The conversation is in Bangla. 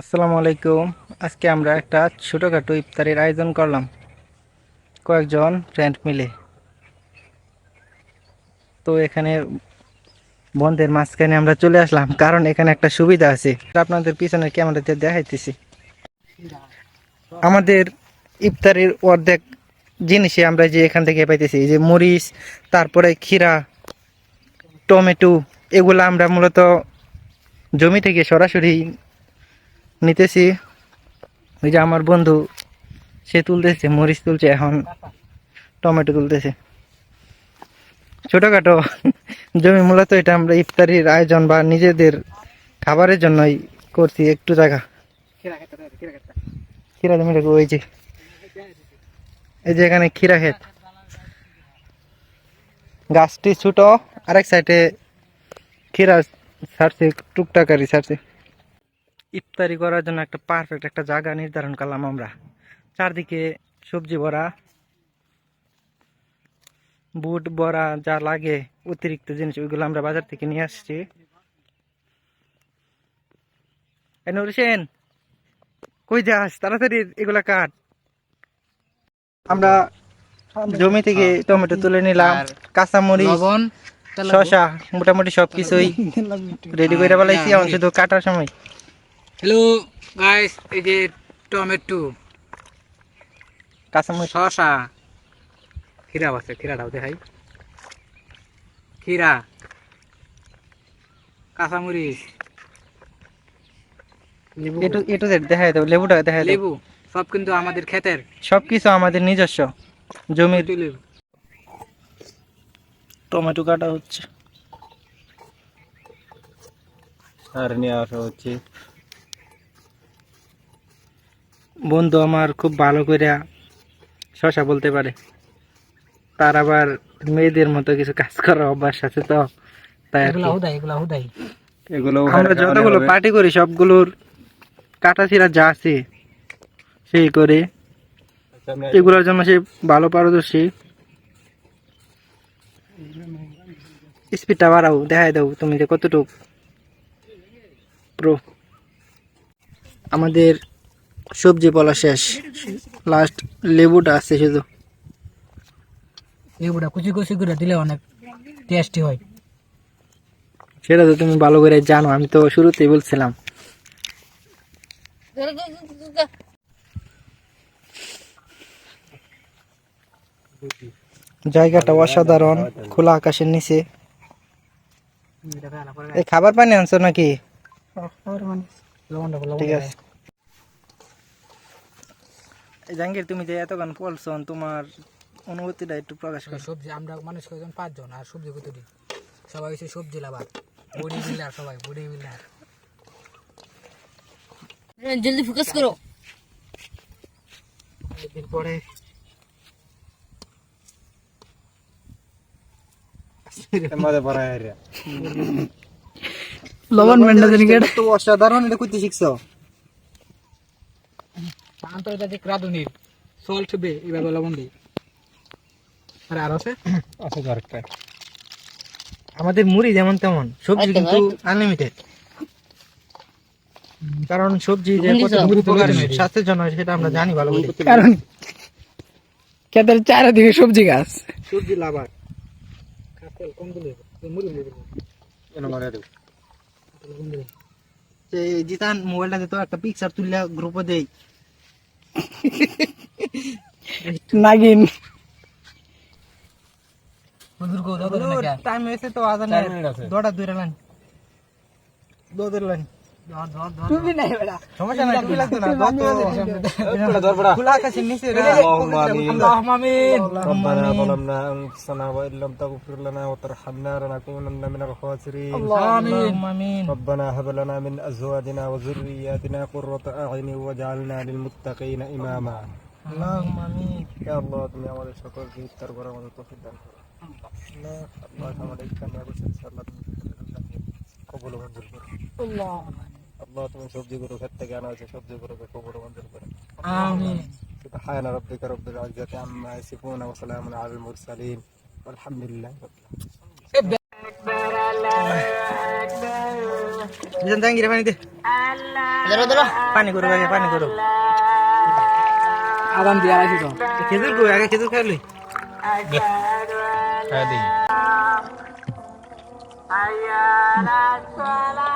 আসসালামু আলাইকুম। আজকে আমরা একটা ছোটোখাটো ইফতারের আয়োজন করলাম। কয়েকজন ফ্রেন্ড মিলে। তো এখানে বন্ধের মাঝখানে আমরা চলে আসলাম, কারণ এখানে একটা সুবিধা আছে। আপনাদের পিছনে ক্যামেরাতে দেখাইতেছি। আমাদের ইফতারের অর্ধেক জিনিসে আমরা যে এখান থেকে পাইতেছি যে মরিচ, তারপরে ক্ষীরা, টমেটো, এগুলো আমরা মূলত জমি থেকে সরাসরি নিতেছি। ওই যে আমার বন্ধু, সে তুলতেছে, মরিচ তুলছে, এখন টমেটো তুলতেছে। ছোটোখাটো জমি মূলত এটা আমরা ইফতারির আয়োজন বা নিজেদের খাবারের জন্যই করছি, একটু জায়গা। খিরা জমি ওই যে। এই যে এখানে খিরা ক্ষেত। গাছটি ছোট, আরেক সাইডে খিরা ছাড়ছে টুকটাকারি ছাড়ছে। ইফতারি করার জন্য একটা পারফেক্ট একটা জায়গা নির্ধারণ করলাম আমরা। চারদিকে সবজি ভরা বুট বড়া যা লাগে অতিরিক্ত জিনিস ওইগুলো আমরা বাজার থেকে নিয়ে আসছি। নুর হোসেন কই যাস? তাড়াতাড়ি এগুলা কাট। আমরা জমি থেকে টমেটো তুলে নিলাম কাঁচামরিচ লবণ শশা মোটামুটি সবকিছুই রেডি করে ফেলাইছি এখন শুধু কাটার সময়। হ্যালো গাইস এই যে টমেটো। কাঁচামরিচ। শসা। খিরা আছে খিরাটাও দেখাই। খিরা কাঁচামরিচ। এটু এটু জেড দেখাই দাও লেবুটা দেখাই দাও লেবু সব কিন্তু আমাদের ক্ষেতের। সবকিছু আমাদের নিজস্ব জমির। টমেটো কাটা হচ্ছে। আর নিয়ে আসা হচ্ছে। বন্ধু আমার খুব ভালো করে শশা বলতে পারে। তার আবার মেয়েদের মতো কিছু কাজ করার অভ্যাস আছে তো তাই। এগুলা আমরা যতগুলো পার্টি করি সবগুলোর কাটা ছিঁড়া যা আছে সেই করে। এগুলোর জন্য সে ভালো পারদর্শী। স্পিডটা বাড়াও দেখাই দাও তুমি যে কতটুক প্রো আমাদের সবজি বলা শেষ। লাস্ট লেবুটা আছে শুধু। লেবুটা কুচি কুচি করে দিলে অনেক টেস্টি হয়। সেটা তো তুমি ভালো করে জানো আমি তো শুরুতেই বলছিলাম। জায়গাটা অসাধারণ খোলা আকাশের নিচে। এই খাবার পানি আনছো নাকি? ঠিক আছে। জাহাঙ্গীর তুমি যে এতক্ষণ বলছো তোমার অনুভূতিটা একটু প্রকাশ করো। সবজি আমরা মানুষ কয়েকজন পাঁচজন আর সবজি কত দিই সবাই হচ্ছে সবজি লাভার। বডি বিল্ডার সবাই বডি বিল্ডার জলদি ফোকাস করো। পড়া এরিয়া লবণ মেন্ডা দিন তো অসাধারণ এটা করতে শিখছো। আন্তর্জাতিক রাঁধুনির সল্ট বে লবণ দিই। আর আর আছে? আছে দরকার আমাদের মুড়ি যেমন তেমন সবজি কিন্তু আনলিমিটেড কারণ সবজি যে কত স্বাস্থ্যের জন্য সেটা আমরা জানি ভালো করে। কারণ ক্ষেতের চারিদিকে সবজি গাছ। সবজি লাভার। কম দিলে মুড়ি মুড়ি এনে মারে দেব? যে জিতান মোবাইলটাতে তো একটা পিকচার তুললে গ্রুপে দেই। নাগিন। বুজুর্গ দাদা টাইম হয়েছে তো আজান দটা। দৌড়া দৌড়া লাইন দোদের লাইন তুমি নাই বেড়া সমস্যা নাই তুমি লাগতো না দত বেড়া ধর বেড়া খোলা আকাশের নিচে রে আল্লাহুম্মা আমিন রব্বানা যালামনা আনফুসানা ওয়া ইল্লাম তাগফির লানা ওয়া তারহামনা লানাকুনান্না মিনাল খাসিরিন আমিন আমিন রব্বানা হাব ইমামা আল্লাহুম্মা আমিন ইয়া আল্লাহ তুমি আমাদের সকলকে আল্লাহ তুমি সবজিগুলো ক্ষেত থেকে আনা হয়েছে সবজিগুলোকে কবর মঞ্জুর করে سبحان ربك رب العزة عما يصفون وسلام على المرسلين والحمد لله رب العالمين Jangan tangan kira panik deh. Dulu dulu. Panik guru lagi, panik guru. Abang dia lagi tuh. Kecil gue, agak kecil kali. Tadi. Ayah,